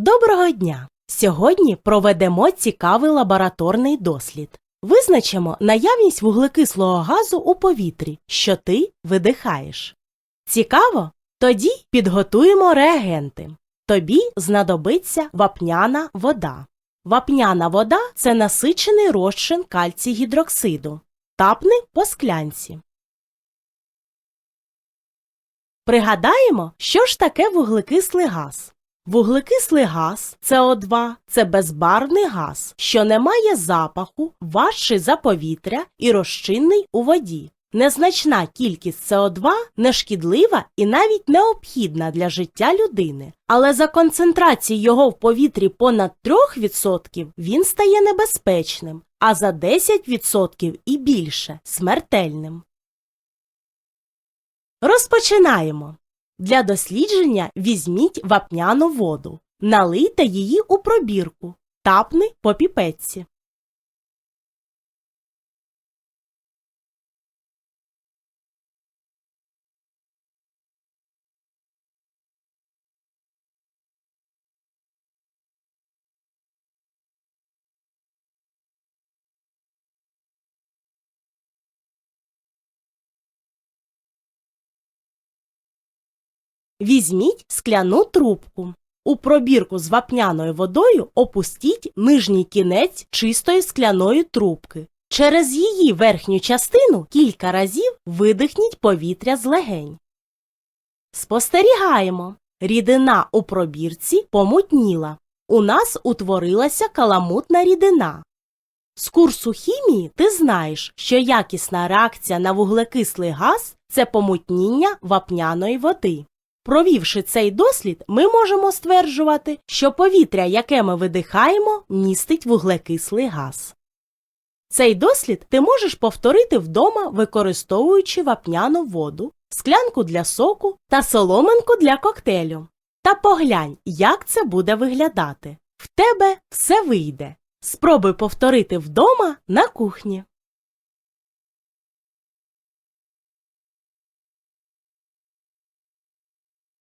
Доброго дня! Сьогодні проведемо цікавий лабораторний дослід. Визначимо наявність вуглекислого газу у повітрі, що ти видихаєш. Цікаво? Тоді підготуємо реагенти. Тобі знадобиться вапняна вода. Вапняна вода це насичений розчин кальцій-гідроксиду. Тапни по склянці. Пригадаємо, що ж таке вуглекислий газ. Вуглекислий газ СО2 – це безбарвний газ, що не має запаху, важчий за повітря і розчинний у воді. Незначна кількість СО2 нешкідлива і навіть необхідна для життя людини, але за концентрацією його в повітрі понад 3% він стає небезпечним, а за 10% і більше смертельним. Розпочинаємо. Для дослідження візьміть вапняну воду, налийте її у пробірку, тапни по піпетці. Візьміть скляну трубку. У пробірку з вапняною водою опустіть нижній кінець чистої скляної трубки. Через її верхню частину кілька разів видихніть повітря з легень. Спостерігаємо. Рідина у пробірці помутніла. У нас утворилася каламутна рідина. З курсу хімії ти знаєш, що якісна реакція на вуглекислий газ це помутніння вапняної води. Провівши цей дослід, ми можемо стверджувати, що повітря, яке ми видихаємо, містить вуглекислий газ. Цей дослід ти можеш повторити вдома, використовуючи вапняну воду, склянку для соку та соломинку для коктейлю. Та поглянь, як це буде виглядати. В тебе все вийде. Спробуй повторити вдома на кухні.